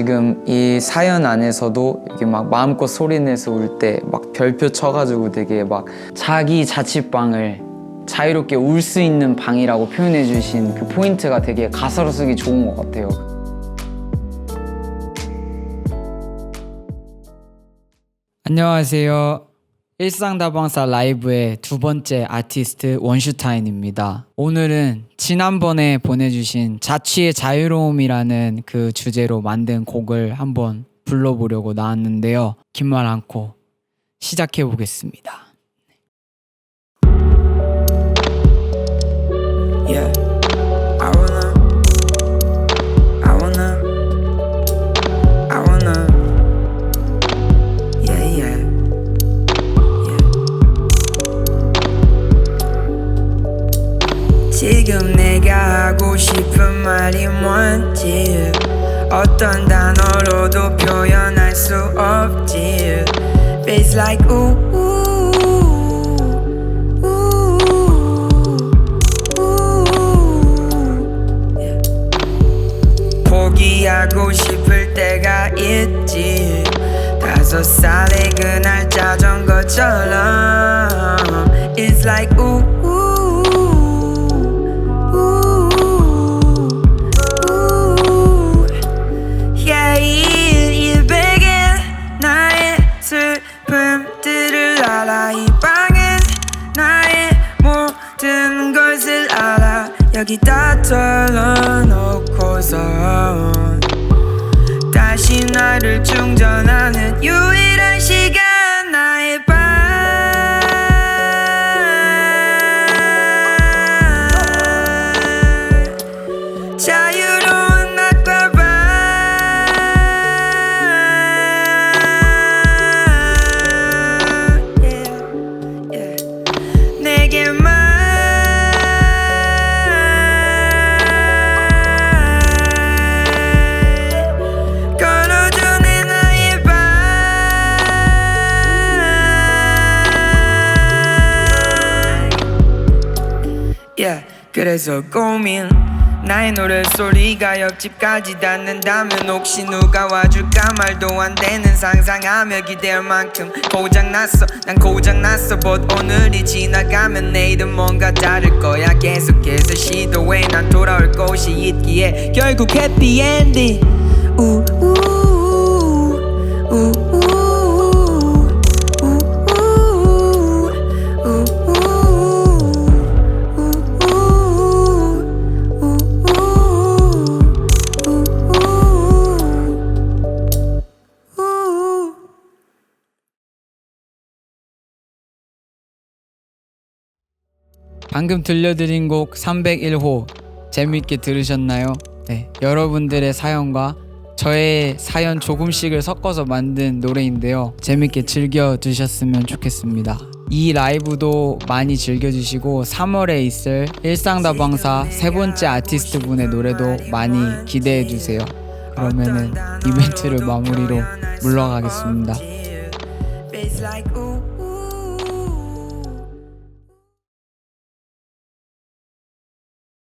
지금 이 사연 안에서도 이렇게 막 마음껏 소리내서 울 때 막 별표 쳐가지고 되게 막 자기 자취방을 자유롭게 울 수 있는 방이라고 표현해 주신 그 포인트가 되게 가사로 쓰기 좋은 것 같아요. 안녕하세요. 일상다방사 라이브의 두 번째 아티스트 원슈타인입니다. 오늘은 지난번에 보내주신 자취의 자유로움이라는 그 주제로 만든 곡을 한번 불러보려고 나왔는데요. 긴 말 않고 시작해 보겠습니다. 내가 하고 싶은 말이 뭔지 어떤 단어로도 표현할 수 없지 Feels like ooh, ooh, ooh, ooh. Yeah. 포기하고 싶을 때가 있지 다섯 살의 그날 자전거처럼 It's like ooh, 알아 여기다 털어놓고서 다시 나를 충전하는 유일한 시간 그래서 고민. 나의 노래소리가 옆집까지 닿는다면 혹시 누가 와줄까 말도 안 되는 상상하며 기대할 만큼. 고장났어 난 고장났어. but 오늘이 지나가면 내일은 뭔가 다를 거야. 계속해서 시도해. 난 돌아올 곳이 있기에 결국 해피 엔딩 우우 우우 방금 들려드린 곡 301호 재밌게 들으셨나요? 네, 여러분들의 사연과 저의 사연 조금씩을 섞어서 만든 노래인데요. 재밌게 즐겨 주셨으면 좋겠습니다. 이 라이브도 많이 즐겨주시고 3월에 있을 일상다방사 세 번째 아티스트 분의 노래도 많이 기대해 주세요. 그러면은 이벤트를 마무리로 물러가겠습니다.